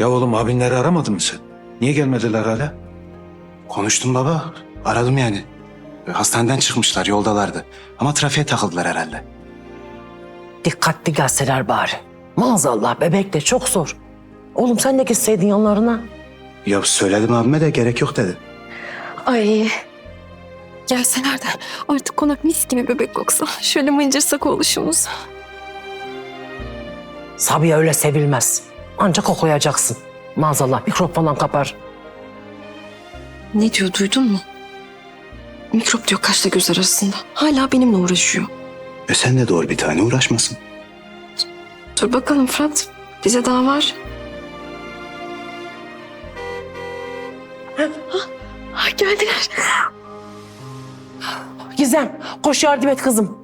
Ya oğlum abinleri aramadın mı sen? Niye gelmediler hala? Konuştum baba. Aradım yani. E, Hastaneden çıkmışlar yoldalardı. Ama trafiğe takıldılar herhalde. Dikkatli gelseler bari. Maazallah bebek de çok zor. Oğlum sen de gitseydin yanlarına. Ya söyledim abime de gerek yok dedi. Ay. Gelseler de artık konak mis gibi bebek koksa. Şöyle mıncırsak oluşumuz. Sabiha öyle sevilmez. Ancak koklayacaksın. Maazallah mikrop falan kapar. Ne diyor duydun mu? Mikrop diyor kaşla göz arasında. Hala benimle uğraşıyor. E sen de doğru bir tane uğraşmasın. Dur bakalım Fırat. Bize daha var. Ah, geldiler. Gizem koş yardım et kızım.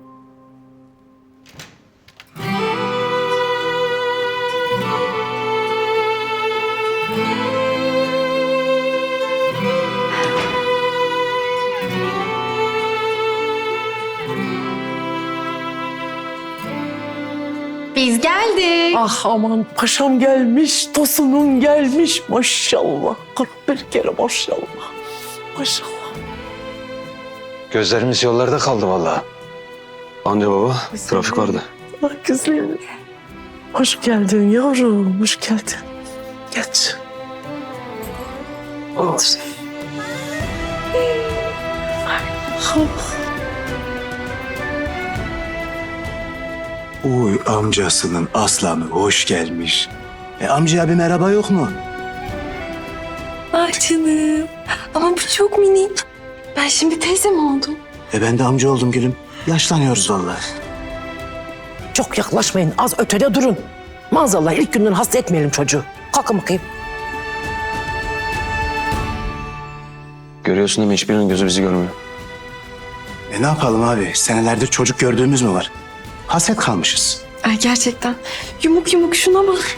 Ah aman paşam gelmiş, tosunum gelmiş. Maşallah. Kırk bir kere maşallah. Maşallah. Gözlerimiz yollarda kaldı vallahi. Anne baba trafik vardı. Ah güzelim. Hoş geldin yavrum, hoş geldin. Geç. Otur. Uy amcasının aslanı hoş gelmiş. E amcaya bir merhaba yok mu? Ah canım. Ama bu çok minik. Ben şimdi teyze mi oldum? E ben de amca oldum gülüm. Yaşlanıyoruz vallahi. Çok yaklaşmayın, az ötede durun. Maazallah ilk günden hasta etmeyelim çocuğu. Kalkın bakayım. Görüyorsun değil mi hiçbirinin gözü bizi görmüyor. E ne yapalım abi? Senelerdir çocuk gördüğümüz mü var? Haset kalmışız. Ay gerçekten. Yumuk yumuk şuna bak.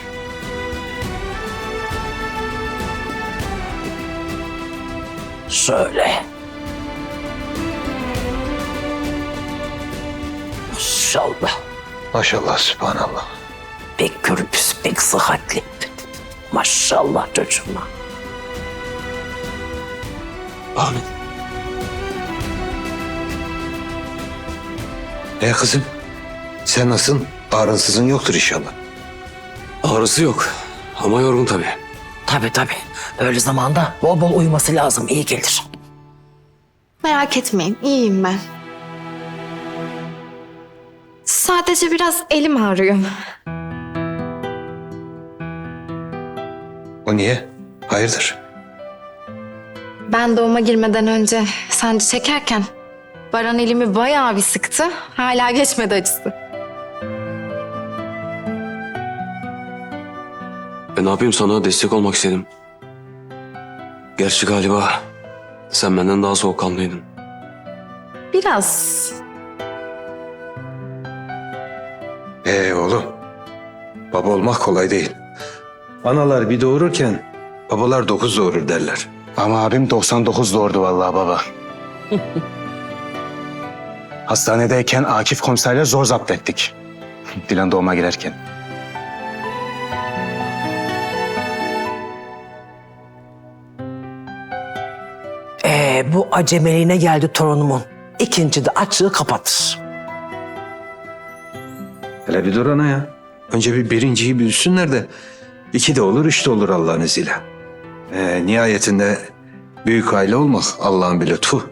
Şöyle. Maşallah. Maşallah sübhanallah. Pek gürbüz, pek sıhhatli. Maşallah çocuğuma. Amin. E kızım sen nasılsın? Ağrınsızın yoktur inşallah. Ağrısı yok ama yorgun tabii. Tabii tabii. Öyle zamanda bol bol uyuması lazım. iyi gelir. Merak etmeyin, iyiyim ben. Sadece biraz elim ağrıyor. O niye? Hayırdır? Ben doğuma girmeden önce sancı çekerken Baran elimi bayağı bir sıktı. Hala geçmedi acısı. E ne yapayım sana destek olmak istedim. Gerçi galiba sen benden daha soğukkanlıydın. Biraz. Ee oğlum. Baba olmak kolay değil. Analar bir doğururken babalar dokuz doğurur derler. Ama abim 99 doğurdu vallahi baba. Hastanedeyken Akif komiserle zor zapt ettik. Dilan doğuma girerken. Ee, bu acemeliğine geldi torunumun. İkinci de açığı kapatır. Hele bir dur ana ya. Önce bir birinciyi büyüsünler de iki de olur, üç de olur Allah'ın izniyle. Ee, nihayetinde büyük aile olmak Allah'ın bile tuh.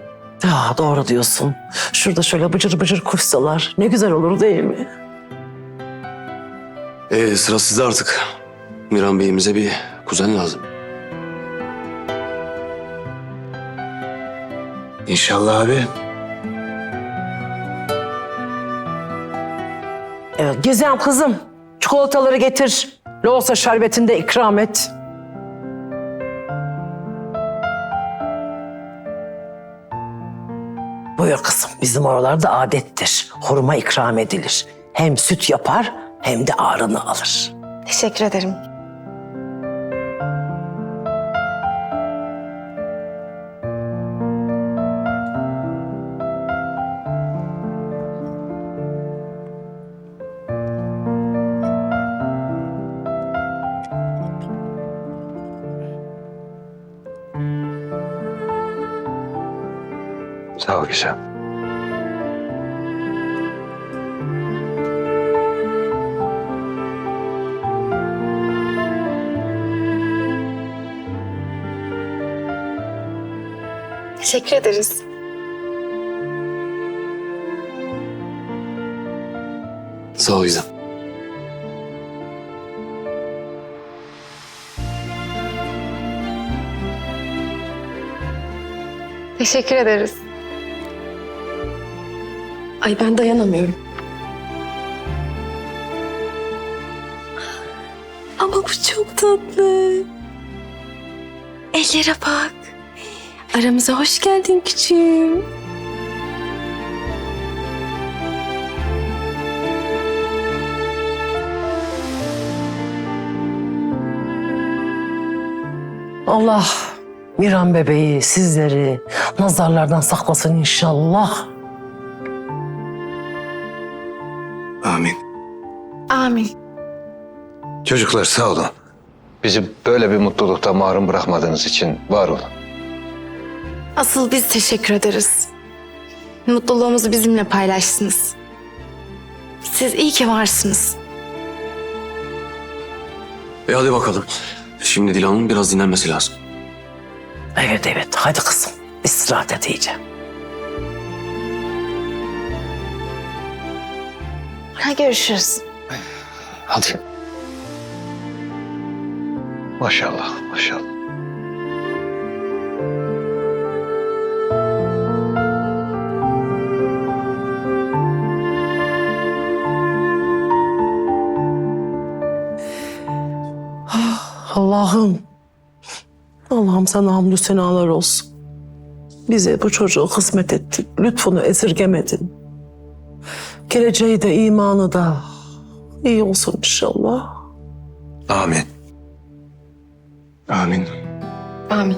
Ya doğru diyorsun. Şurada şöyle bıcır bıcır koşsalar ne güzel olur değil mi? E sıra sizde artık. Miran Bey'imize bir kuzen lazım. İnşallah abi. Evet, Gizem kızım çikolataları getir. Loğusa şerbetini de ikram et. Buyur kızım bizim oralarda adettir. Hurma ikram edilir. Hem süt yapar hem de ağrını alır. Teşekkür ederim. Sağ ol güzel. Teşekkür ederiz. Sağ ol Gizem. Teşekkür ederiz. Ay ben dayanamıyorum. Ama bu çok tatlı. Ellere bak. Aramıza hoş geldin küçüğüm. Allah Miran bebeği sizleri nazarlardan saklasın inşallah. Amin. Çocuklar sağ olun. Bizi böyle bir mutlulukta mahrum bırakmadığınız için var olun. Asıl biz teşekkür ederiz. Mutluluğumuzu bizimle paylaştınız. Siz iyi ki varsınız. E hadi bakalım. Şimdi Dilan'ın biraz dinlenmesi lazım. Evet evet hadi kızım istirahat et iyice. Ha görüşürüz. Hadi. Maşallah, maşallah. Allah'ım. Allah'ım sana hamdü senalar olsun. Bize bu çocuğu kısmet ettin. Lütfunu esirgemedin. Geleceği de imanı da iyi olsun inşallah. Amin. Amin. Amin.